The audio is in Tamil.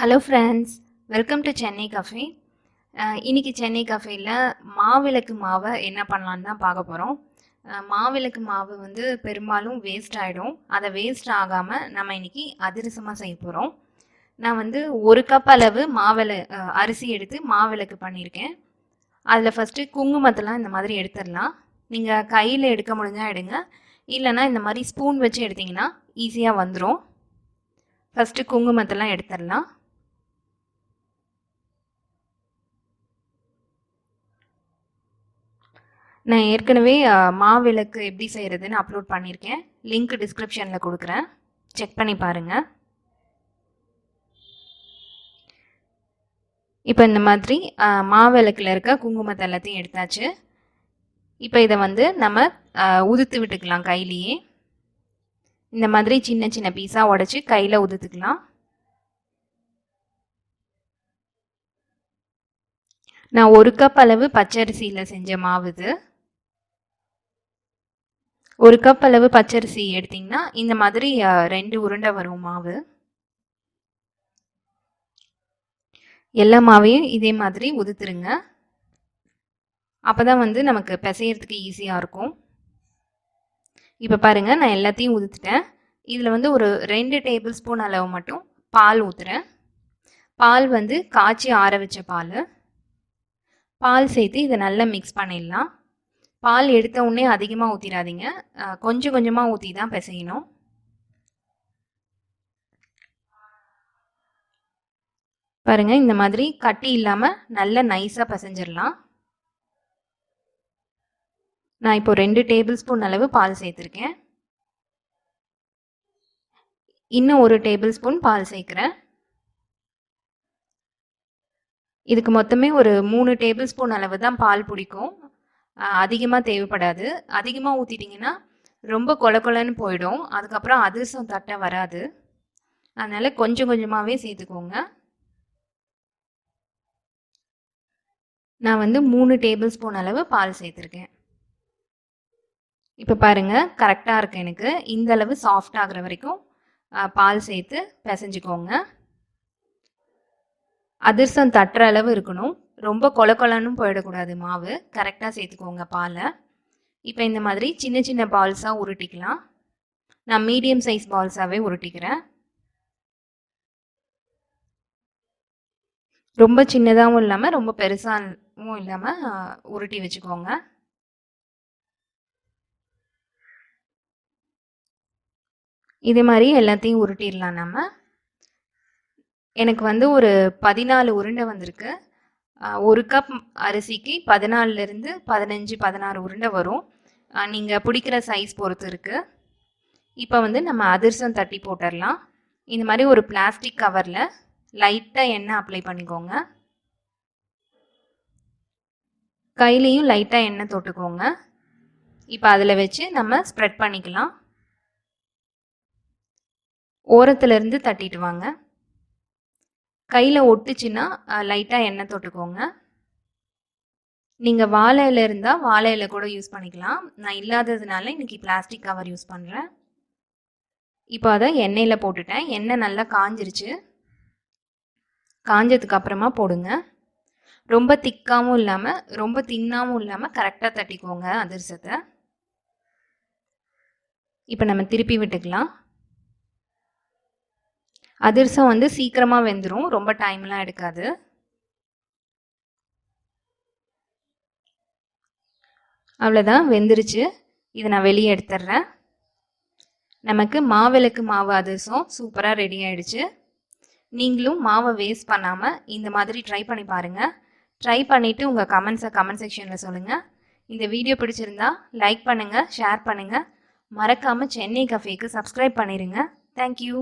Hello friends welcome to Chennai cafe இன்றைக்கி சென்னை கஃபேயில் மாவிளக்கு மாவை என்ன பண்ணலான்னு தான் பார்க்க போகிறோம் மாவிளக்கு மாவு வந்து பெரும்பாலும் வேஸ்ட் ஆகிடும் அதை வேஸ்ட் ஆகாமல் நம்ம இன்னைக்கு அதிரசமாக செய்ய போகிறோம் நான் வந்து ஒரு கப் அளவு மாவிள அரிசி எடுத்து மாவிளக்கு பண்ணியிருக்கேன். அதில் ஃபஸ்ட்டு குங்குமத்தெல்லாம் இந்த மாதிரி எடுத்துடலாம். நீங்கள் கையில் எடுக்க முடிஞ்சால் எடுங்க. இல்லைன்னா இந்த மாதிரி ஸ்பூன் வச்சு எடுத்திங்கன்னா ஈஸியாக வந்துடும் ஃபஸ்ட்டு குங்குமத்தெல்லாம் எடுத்துடலாம். நான் ஏற்கனவே மாவிளக்கு எப்படி செய்கிறதுன்னு அப்லோட் பண்ணியிருக்கேன் லிங்க் டிஸ்கிரிப்ஷனில் கொடுக்குறேன். செக் பண்ணி பாருங்கள் இப்போ இந்த மாதிரி மாவிளக்கில் இருக்க குங்குமத்தை எல்லாத்தையும் எடுத்தாச்சு. இப்போ இதை வந்து நம்ம உதுத்து விட்டுக்கலாம் கையிலேயே. இந்த மாதிரி சின்ன சின்ன பீஸாக உடச்சி கையில் உதுத்துக்கலாம். நான் ஒரு கப் அளவு பச்சரிசியில் செஞ்ச மாவு இது. ஒரு கப் அளவு பச்சரிசி எடுத்தீங்கன்னா இந்த மாதிரி ரெண்டு உருண்டை வரும் மாவு. எல்லா மாவையும் இதே மாதிரி உதுத்துருங்க. அப்போ தான் வந்து நமக்கு பிசையறதுக்கு ஈஸியாக இருக்கும். இப்போ பாருங்கள் நான் எல்லாத்தையும் உதுத்துட்டேன். இதில் வந்து ஒரு ரெண்டு டேபிள் ஸ்பூன் அளவு மட்டும் பால் ஊற்றுறேன் பால் வந்து காய்ச்சி ஆற வச்ச பால். பால் சேர்த்து இதை நல்லா மிக்ஸ் பண்ணிடலாம். பால் எடுத்த உடனே அதிகமாக ஊற்றிடாதீங்க கொஞ்சம் கொஞ்சமாக ஊற்றி தான் பிசையணும். பாருங்க இந்த மாதிரி கட்டி இல்லாமல் நல்லா நைஸாக பிசைஞ்சிடலாம். நான் இப்போ ரெண்டு டேபிள் ஸ்பூன் அளவு பால் சேர்த்துருக்கேன். இன்னும் ஒரு டேபிள் ஸ்பூன் பால் சேர்க்குறேன். இதுக்கு மொத்தமே ஒரு மூணு டேபிள் ஸ்பூன் அளவு தான் பால் பிடிக்கும். அதிகமாக தேவைப்படாது. அதிகமாக ஊற்றிட்டிங்கன்னா ரொம்ப கொல கொலன்னு போயிடும். அதுக்கப்புறம் அதிரசம் தட்டை வராது. அதனால் கொஞ்சம் கொஞ்சமாகவே சேர்த்துக்கோங்க. நான் வந்து மூணு டேபிள் ஸ்பூன் அளவு பால் சேர்த்துருக்கேன். இப்போ பாருங்கள் கரெக்டாக இருக்குது எனக்கு. இந்த அளவு சாஃப்ட் ஆகிற வரைக்கும் பால் சேர்த்து பிசைஞ்சுக்கோங்க. அதிர்சம் தட்டுற அளவு இருக்கணும். ரொம்ப கொல கொலன்னு போயிடக்கூடாது மாவு. கரெக்டாக சேர்த்துக்கோங்க பாலை. இப்போ இந்த மாதிரி சின்ன சின்ன பால்ஸாக உருட்டிக்கலாம். நான் மீடியம் சைஸ் பால்ஸாகவே உருட்டிக்கிறேன். ரொம்ப சின்னதாகவும் இல்லாமல் ரொம்ப பெருசாகவும் இல்லாமல் உருட்டி வச்சுக்கோங்க. இதே மாதிரி எல்லாத்தையும் உருட்டிடலாம் நம்ம எனக்கு வந்து ஒரு பதினாலு உருண்டை வந்திருக்கு. ஒரு கப் அரிசிக்கு பதினாலுலேருந்து பதினஞ்சு பதினாறு உருண்டை வரும். நீங்கள் பிடிக்கிற சைஸ் பொறுத்து இருக்குது இப்போ வந்து நம்ம அதிர்சம் தட்டி போட்டுடலாம் இந்த மாதிரி ஒரு பிளாஸ்டிக் கவரில் லைட்டாக எண்ணெய் அப்ளை பண்ணிக்கோங்க. கையிலையும் லைட்டாக எண்ணெய் தொட்டுக்கோங்க. இப்போ அதில் வச்சு நம்ம ஸ்ப்ரெட் பண்ணிக்கலாம். ஓரத்துலேருந்து தட்டிட்டு வாங்க. கையில் ஒட்டுச்சுன்னா லைட்டாக எண்ணெய் தொட்டுக்கோங்க. நீங்கள் வாழை இலை இருந்தால் வாழை இலை கூட யூஸ் பண்ணிக்கலாம். நான் இல்லாததுனால இன்றைக்கி பிளாஸ்டிக் கவர் யூஸ் பண்ணுறேன் இப்போ அதை எண்ணெயில் போட்டுட்டேன். எண்ணெய் நல்லா காஞ்சிருச்சு. காஞ்சதுக்கு அப்புறமா போடுங்க. ரொம்ப திக்காகவும் இல்லாமல் ரொம்ப தின்னாகவும் இல்லாமல் கரெக்டாக தட்டிக்கோங்க அதிரசத்தை. இப்போ நம்ம திருப்பி விட்டுக்கலாம். அதிரசம் வந்து சீக்கிரமாக வெந்துடும் ரொம்ப டைம்லாம் எடுக்காது. அவ்வளோதான். வெந்துருச்சு. இதை நான் வெளியே எடுத்துடுறேன் நமக்கு மாவிளக்கு மாவு அதிரசம் சூப்பராக ரெடி ஆயிடுச்சு. நீங்களும் மாவை வேஸ்ட் பண்ணாமல் இந்த மாதிரி ட்ரை பண்ணி பாருங்கள் ட்ரை பண்ணிவிட்டு உங்கள் கமெண்ட்ஸை கமெண்ட் செக்ஷனில் சொல்லுங்கள் இந்த வீடியோ பிடிச்சிருந்தா லைக் பண்ணுங்கள் ஷேர் பண்ணுங்கள் மறக்காமல் சென்னை கஃபேக்கு சப்ஸ்கிரைப் பண்ணிடுங்க தேங்க்யூ